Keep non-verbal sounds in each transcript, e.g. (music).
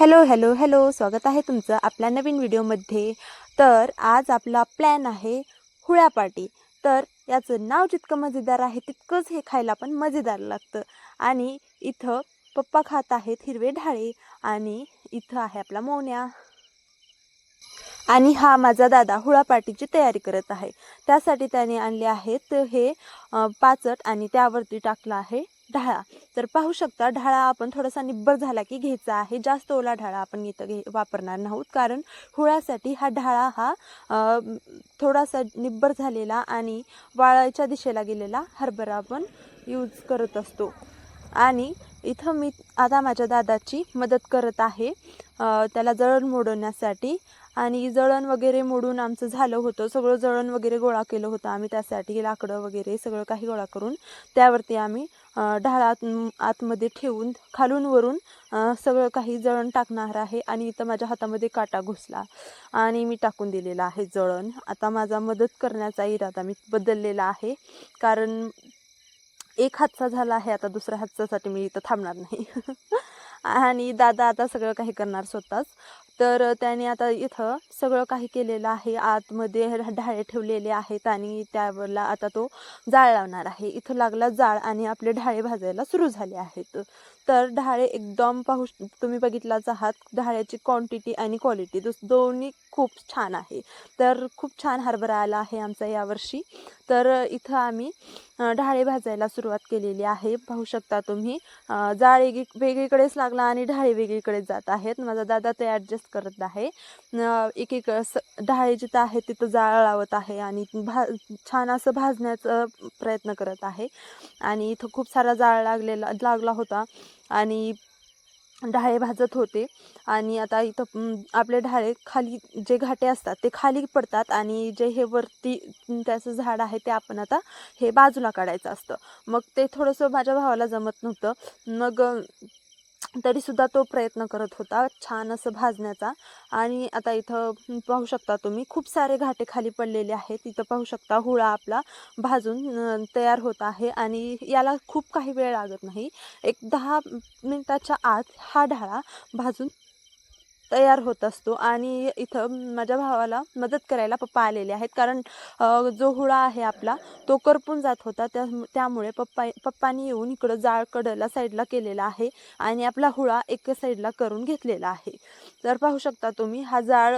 Hello hello hello. स्वागत आहे तुमचं आपल्या नवीन व्हिडिओमध्ये. तर आज आपला प्लॅन आहे हुळ्या पार्टी तर याचं नाव जितकं मजेदार आहे तितकंच हे खायला पण मजेदार लागतं. आणि इथं पप्पा खात आहेत हिरवे ढाळे आणि इथं आहे आपला मोन्या. आणि हा माझा दादा हुळा पार्टीची तयारी करत आहे. त्यासाठी त्याने आणले आहेत हे पाचट आणि त्यावरती टाकलं आहे. ढाळा. तर पाहू शकता ढाळा आपण थोडासा निब्बर झाला की घ्यायचा आहे. जास्त ओला ढाळा आपण इथं घे वापरणार नाहोत. कारण होळ्यासाठी हा ढाळा हा थोडासा निब्बर झालेला आणि वाळायच्या दिशेला गेलेला हरभरा आपण यूज करत असतो. आणि इथं मी आता माझ्या दादाची मदत करत आहे. त्याला जळण मोडवण्यासाठी आणि जळण वगैरे मोडून आमचं झालं होतं. सगळं जळण वगैरे गोळा केलं होतं आम्ही त्यासाठी. लाकडं वगैरे सगळं काही गोळा करून त्यावरती आम्ही ढाळ आत आतमध्ये ठेवून खालून वरून सगळं काही जळण टाकणार आहे. आणि इथं माझ्या हातामध्ये काटा घुसला आणि मी टाकून दिलेला आहे जळण. आता माझा मदत करण्याचा इरादा मी बदललेला आहे. कारण एक हातचा झाला आहे. आता दुसऱ्या हातच्यासाठी मी इथं थांबणार नाही. (laughs) आणि दादा आता सगळं काही करणार स्वतःच. तर त्याने आता इथं सगळं काही केलेलं आहे. आतमध्ये ढाळे ठेवलेले आहेत आणि त्यावरला आता तो जाळ लावणार आहे. इथं लागला जाळ आणि आपले ढाळे भाजायला सुरू झाले आहेत. तर ढाळे एकदम पाहू तुम्ही बघितलाच आहात ढाळ्याची क्वांटिटी आणि क्वालिटी दुस दोन्ही खूप छान आहे. तर खूप छान हरभरा आला आहे आमचा यावर्षी. तर इथं आम्ही ढाळे भाजायला सुरुवात केलेली आहे. पाहू शकता तुम्ही जाळ एकी वेगळीकडेच लागला आणि ढाळे वेगळीकडेच जात आहेत. माझा दादा ते ॲडजस्ट करत आहे. अ, एकीक स ढाळे जिथं आहे तिथं जाळ लावत आहे आणि भा छान असं भाजण्याचा प्रयत्न करत आहे. आणि इथं खूप सारा जाळ लागलेला लागला होता. आणि ढाळे भाजत होते. आणि आता इथं आपले ढाळे खाली जे घाटे असतात ते खाली पडतात आणि जे हे वरती त्याचं झाड आहे ते आपण आता हे बाजूला काढायचं असतं. मग ते थोडंसं माझ्या भावाला जमत नव्हतं. मग तरीसुद्धा तो प्रयत्न करत होता छान असं भाजण्याचा. आणि आता इथं पाहू शकता तुम्ही खूप सारे घाटे खाली पडलेले आहेत. इथं पाहू शकता हुळा आपला भाजून तयार होत आहे आणि याला खूप काही वेळ लागत नाही. एक दहा मिनिटाच्या आत हा ढाळा भाजून तयार होत असतो आणि इथं माझ्या भावाला मदत करायला पप्पा आलेले आहेत. कारण जो हुळा आहे आपला तो करपून जात होता. त्या त्यामुळे पप्पा पप्पानी येऊन इकडं जाळ कडला साईडला केलेला आहे आणि आपला हुळा एका साईडला करून घेतलेला आहे. तर पाहू शकता तुम्ही हा जाळ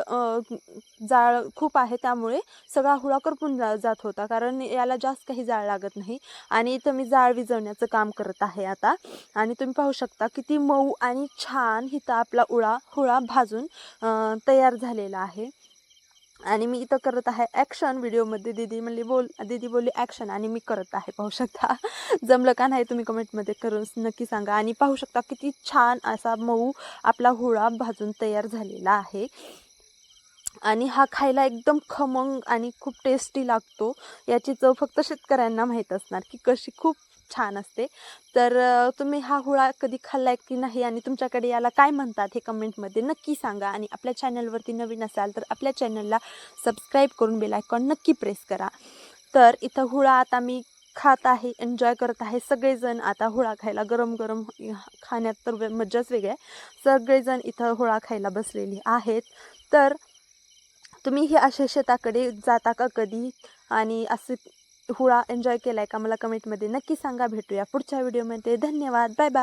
जाळ खूप आहे. त्यामुळे सगळा हुळा करपून जा जात होता. कारण याला जास्त काही जाळ लागत नाही आणि इथं मी जाळ विझवण्याचं काम करत आहे आता. आणि तुम्ही पाहू शकता किती मऊ आणि छान इथं आपला उळा हुळा भाजून तयार झालेला आहे. आणि मी इथं करत आहे ॲक्शन व्हिडिओमध्ये दीदी म्हणली बोल दीदी बोलली ॲक्शन आणि मी करत आहे पाहू शकता. (laughs) जमलं का नाही तुम्ही कमेंटमध्ये करून नक्की सांगा. आणि पाहू शकता किती छान असा मऊ आपला हुळा भाजून तयार झालेला आहे. आणि हा खायला एकदम खमंग आणि खूप टेस्टी लागतो. याची चव फक्त शेतकऱ्यांना माहीत असणार की कशी खूप छान असते. तर तुम्ही हा हुळा कधी खाल्लाय की नाही आणि तुमच्याकडे याला काय म्हणतात हे कमेंटमध्ये नक्की सांगा आणि आपल्या चॅनलवरती नवीन असाल तर आपल्या चॅनलला सबस्क्राईब करून बेल आयकॉन नक्की प्रेस करा. तर इथं हुळा आता मी खात आहे एन्जॉय करत आहे. सगळेजण आता हुळा खायला गरम गरम खाण्यात तर मज्जाच वेगळी आहे. सगळेजण इथं हुळा खायला बसलेली आहेत. तर तुम्ही हे असे शेताकडे जाता का कधी? आणि असे हुळा एन्जॉय केला आहे का मला कमेंटमध्ये नक्की सांगा. भेटूया पुढच्या व्हिडिओमध्ये धन्यवाद. Bye bye